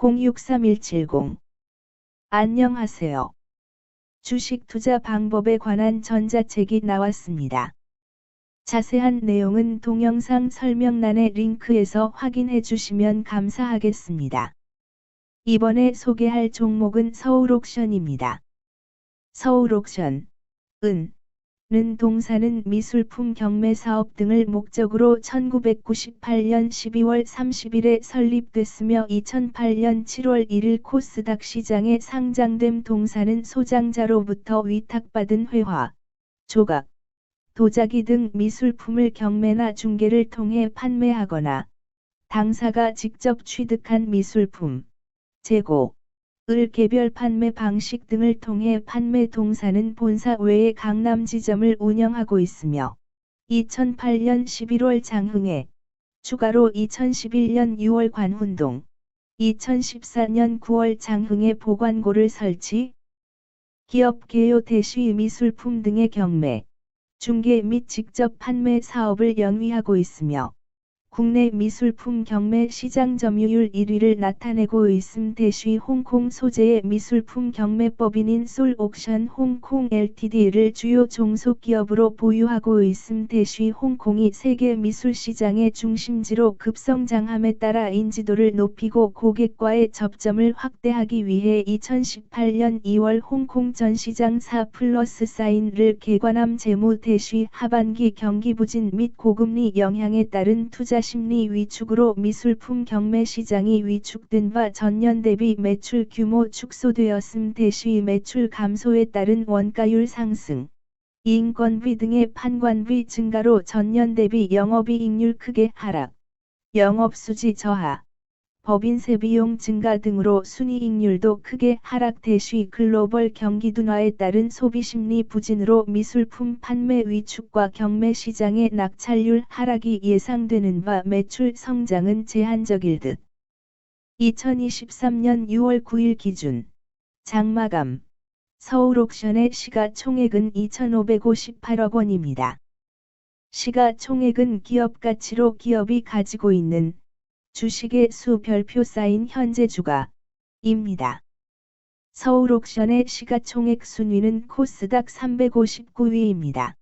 063170 안녕하세요. 주식 투자 방법에 관한 전자책이 나왔습니다. 자세한 내용은 동영상 설명란의 링크에서 확인해 주시면 감사하겠습니다. 이번에 소개할 종목은 서울옥션입니다. 서울옥션, 은, 는 동사는 미술품 경매 사업 등을 목적으로 1998년 12월 30일에 설립됐으며 2008년 7월 1일 코스닥 시장에 상장됨 동사는 소장자로부터 위탁받은 회화, 조각, 도자기 등 미술품을 경매나 중개를 통해 판매하거나 당사가 직접 취득한 미술품, 재고, 을 개별 판매 방식 등을 통해 판매 동사는 본사 외에 강남 지점을 운영하고 있으며 2008년 11월 장흥에 추가로 2011년 6월 관훈동 2014년 9월 장흥에 보관고를 설치 기업 개요 대시 미술품 등의 경매, 중개 및 직접 판매 사업을 영위하고 있으며 국내 미술품 경매 시장 점유율 1위를 나타내고 있음. 대쉬 홍콩 소재의 미술품 경매법인인 솔 옥션 홍콩 LTD를 주요 종속기업으로 보유하고 있음. 대쉬 홍콩이 세계 미술 시장의 중심지로 급성장함에 따라 인지도를 높이고 고객과의 접점을 확대하기 위해 2018년 2월 홍콩 전시장 4 플러스 사인을 개관함. 재무 대쉬 하반기 경기 부진 및 고금리 영향에 따른 투자 심리 위축으로 미술품 경매 시장이 위축된 바 전년 대비 매출 규모 축소되었음 대시 매출 감소에 따른 원가율 상승, 인건비 등의 판관비 증가로 전년 대비 영업이익률 크게 하락, 영업수지 저하, 법인세 비용 증가 등으로 순이익률도 크게 하락 대쉬 글로벌 경기 둔화에 따른 소비심리 부진으로 미술품 판매 위축과 경매 시장의 낙찰률 하락이 예상되는 바 매출 성장은 제한적일 듯. 2023년 6월 9일 기준 장마감 서울옥션의 시가총액은 2,558억 원입니다. 시가총액은 기업 가치로 기업이 가지고 있는 주식의 수 별표 쌓인 현재 주가입니다. 서울 옥션의 시가총액 순위는 코스닥 359위입니다.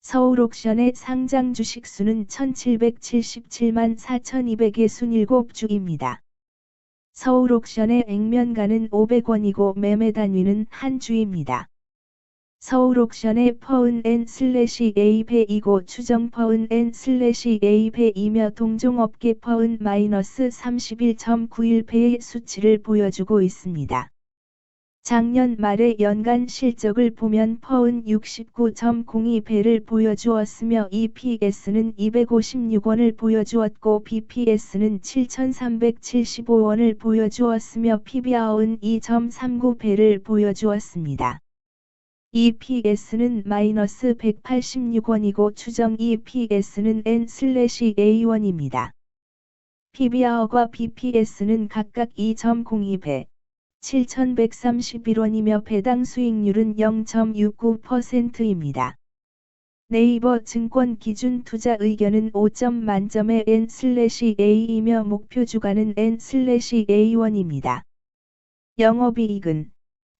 서울 옥션의 상장 주식 수는 1777만 4200의 순 7주입니다. 서울 옥션의 액면가는 500원이고 매매 단위는 한 주입니다. 서울 옥션의 퍼은 n 슬래시 a배이고 추정 퍼은 n 슬래시 a배이며 동종업계 퍼은 마이너스 31.91배의 수치를 보여주고 있습니다. 작년 말의 연간 실적을 보면 퍼은 69.02배를 보여주었으며 EPS는 256원을 보여주었고 BPS는 7,375원을 보여주었으며 PBR은 2.39배를 보여주었습니다. EPS는 마이너스 186원이고 추정 EPS는 N/A1입니다. PBR과 BPS는 각각 2.02배, 7,131원이며 배당 수익률은 0.69%입니다. 네이버 증권 기준 투자 의견은 5점 만점의 N/A이며 목표 주가는 N/A1입니다. 영업이익은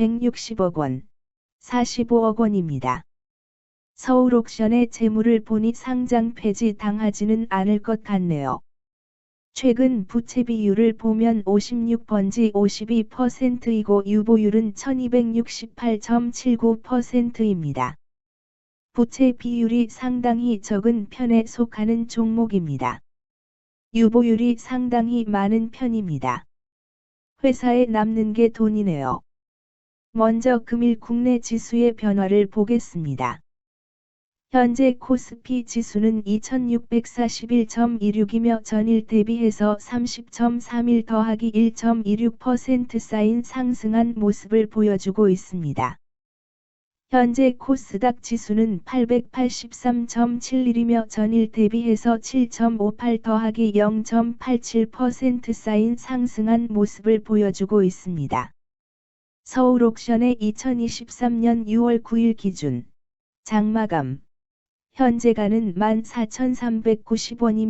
160억 원, 45억 원입니다. 서울 옥션의 재물을 보니 상장 폐지 당하지는 않을 것 같네요. 최근 부채 비율을 보면 56번지 52%이고 유보율은 1268.79%입니다. 부채 비율이 상당히 적은 편에 속하는 종목입니다. 유보율이 상당히 많은 편입니다. 회사에 남는 게 돈이네요. 먼저 금일 국내 지수의 변화를 보겠습니다. 현재 코스피 지수는 2641.26이며 전일 대비해서 30.31 더하기 1.26% 쌓인 상승한 모습을 보여주고 있습니다. 현재 코스닥 지수는 883.71이며 전일 대비해서 7.58 더하기 0.87% 쌓인 상승한 모습을 보여주고 있습니다. 서울 옥션의 2023년 6월 9일 기준. 장마감. 현재가는 14,390원이며